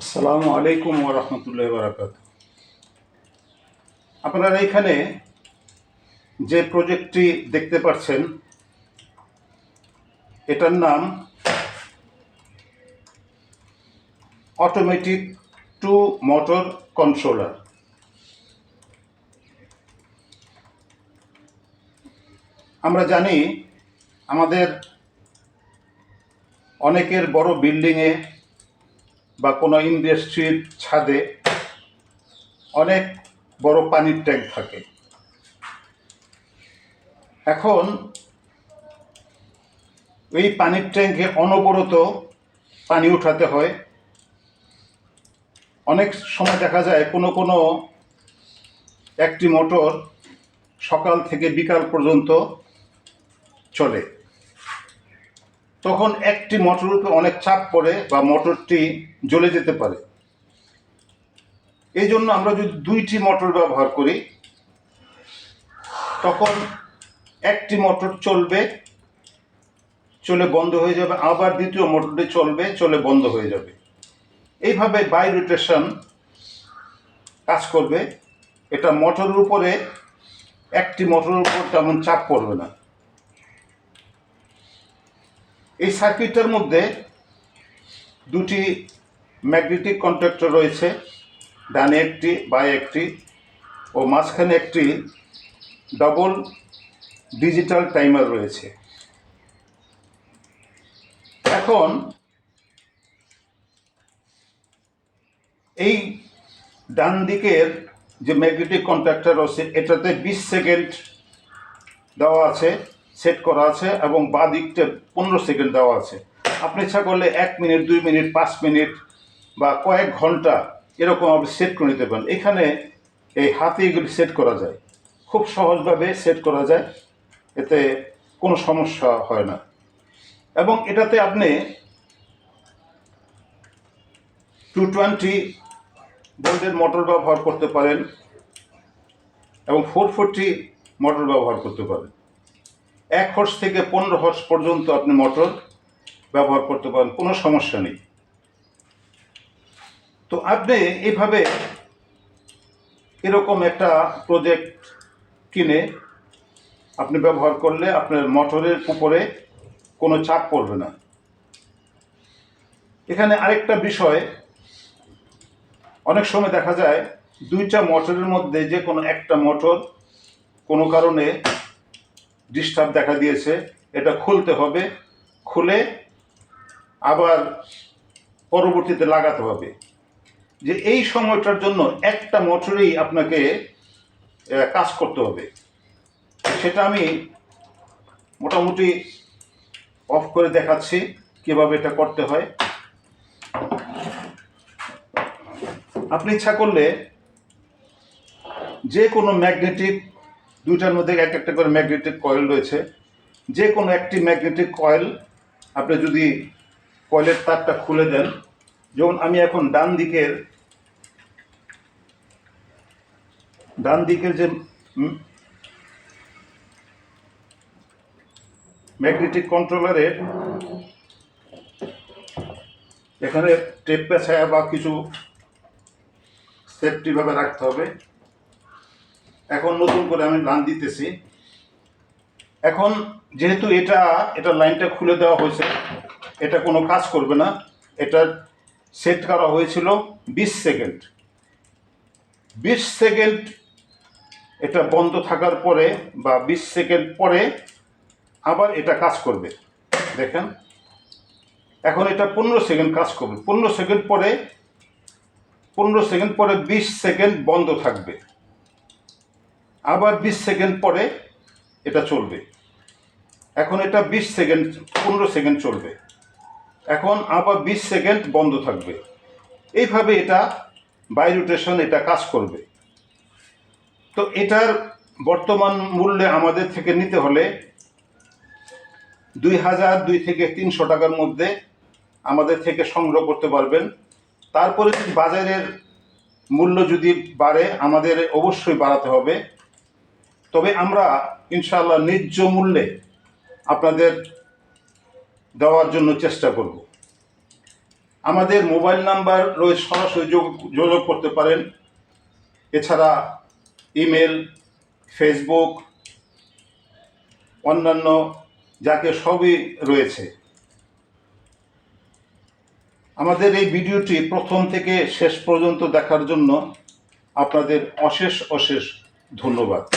আসসালামু আলাইকুম ওরহমতুল্লাহ বারাকাত আপনারা এখানে যে প্রজেক্টটি দেখতে পাচ্ছেন, এটার নাম অটোমেটিক টু মোটর কন্ট্রোলার আমরা জানি আমাদের অনেকের বড় বিল্ডিংয়ে বা কোনো ইন্ডাস্ট্রির ছাদে অনেক বড় পানির ট্যাঙ্ক থাকে। এখন এই পানির ট্যাঙ্কে অনবরত পানি উঠাতে হয়। অনেক সময় দেখা যায় কোনো কোনো একটি মোটর সকাল থেকে বিকাল পর্যন্ত চলে। তখন একটি মোটরের উপরে অনেক চাপ পড়ে বা মোটরটি জ্বলে যেতে পারে। এই জন্য আমরা যদি দুইটি মোটর ব্যবহার করি, তখন একটি মোটর চলবে, চলে বন্ধ হয়ে যাবে, আবার দ্বিতীয় মোটরটি চলবে, চলে বন্ধ হয়ে যাবে। এইভাবে বাই রোটেশন কাজ করবে। এটা মোটরের উপরে, একটি মোটরের উপর তেমন চাপ পড়বে না। এই সার্কিটটার মধ্যে দুটি ম্যাগনেটিক কন্ট্রাক্টর রয়েছে। ডানে একটি, বায়ে একটি ও মাঝখানে একটি ডবল ডিজিটাল টাইমার রয়েছে। এখন এই ডান দিকের যে ম্যাগনেটিক কন্ট্রাক্টর রয়েছে, এটাতে বিশ সেকেন্ড দেওয়া আছে। সেট করা আছে এবং বাঁ দিকটা পনেরো সেকেন্ড দেওয়া আছে। আপনি ইচ্ছা করলে এক মিনিট, দুই মিনিট, পাঁচ মিনিট বা কয়েক ঘণ্টা এরকম আপনি সেট করে নিতে পারেন। এখানে এই হাতে এগুলি সেট করা যায়। খুব সহজভাবে সেট করা যায়। এতে কোনো সমস্যা হয় না। এবং এটাতে আপনি টু টোয়েন্টি ভোল্টের মোটর ব্যবহার করতে পারেন এবং ফোর ফোরটি মোটর ব্যবহার করতে পারেন। এক হর্স থেকে পনেরো হর্স পর্যন্ত আপনি মোটর ব্যবহার করতে পারেন, কোনো সমস্যা নেই। তো আপনি এইভাবে এরকম একটা প্রজেক্ট কিনে আপনি ব্যবহার করলে আপনার মোটরের উপরে কোনো চাপ পড়বে না। এখানে আরেকটা বিষয়, অনেক সময় দেখা যায় দুইটা মোটরের মধ্যে যে কোনো একটা মোটর কোনো কারণে ডিস্টার্ব দেখা দিয়েছে, এটা খুলতে হবে, খুলে আবার পরবর্তীতে লাগাতে হবে। যে এই সময়টার জন্য একটা মোটরেই আপনাকে কাজ করতে হবে। সেটা আমি মোটামুটি অফ করে দেখাচ্ছি, কীভাবে এটা করতে হয়। আপনি ইচ্ছা করলে যে কোনো ম্যাগনেটিক দুইটার মধ্যে এক একটা করে ম্যাগনেটিক কয়েল রয়েছে। যে কোনো একটি ম্যাগনেটিক কয়েল আপনি যদি কয়েলের তারটা খুলে দেন, যেমন আমি এখন ডান দিকের ডান দিকের যে ম্যাগনেটিক কন্ট্রোলারের এখানে টেপ পেছায়া বা কিছু সেফটিভাবে রাখতে হবে। এখন নতুন করে আমি লাইন দিতেছি। এখন যেহেতু এটা এটা লাইনটা খুলে দেওয়া হয়েছে, এটা কোনো কাজ করবে না। এটা সেট করা হয়েছিল বিশ সেকেন্ড বিশ সেকেন্ড এটা বন্ধ থাকার পরে বা বিশ সেকেন্ড পরে আবার এটা কাজ করবে। দেখেন, এখন এটা পনেরো সেকেন্ড কাজ করবে। পনেরো সেকেন্ড পরে, পনেরো সেকেন্ড পরে বিশ সেকেন্ড বন্ধ থাকবে। আবার বিশ সেকেন্ড পরে এটা চলবে। এখন এটা বিশ সেকেন্ড, পনেরো সেকেন্ড চলবে। এখন আবার বিশ সেকেন্ড বন্ধ থাকবে। এইভাবে এটা বাই রোটেশন এটা কাজ করবে। তো এটার বর্তমান মূল্যে আমাদের থেকে নিতে হলে দুই হাজার দুই থেকে তিনশো টাকার মধ্যে আমাদের থেকে সংগ্রহ করতে পারবেন। তারপরে যদি বাজারের মূল্য যদি বাড়ে, আমাদের অবশ্যই বাড়াতে হবে। তবে আমরা ইনশাআল্লাহ ন্যায্য মূল্যে আপনাদের দেওয়ার জন্য চেষ্টা করব। আমাদের মোবাইল নাম্বার রয়েছে, সরাসরি যোগ- যোগাযোগ করতে পারেন। এছাড়া ইমেল, ফেসবুক, অন্যান্য যাকে সবই রয়েছে। আমাদের এই ভিডিওটি প্রথম থেকে শেষ পর্যন্ত দেখার জন্য আপনাদের অশেষ অশেষ ধন্যবাদ।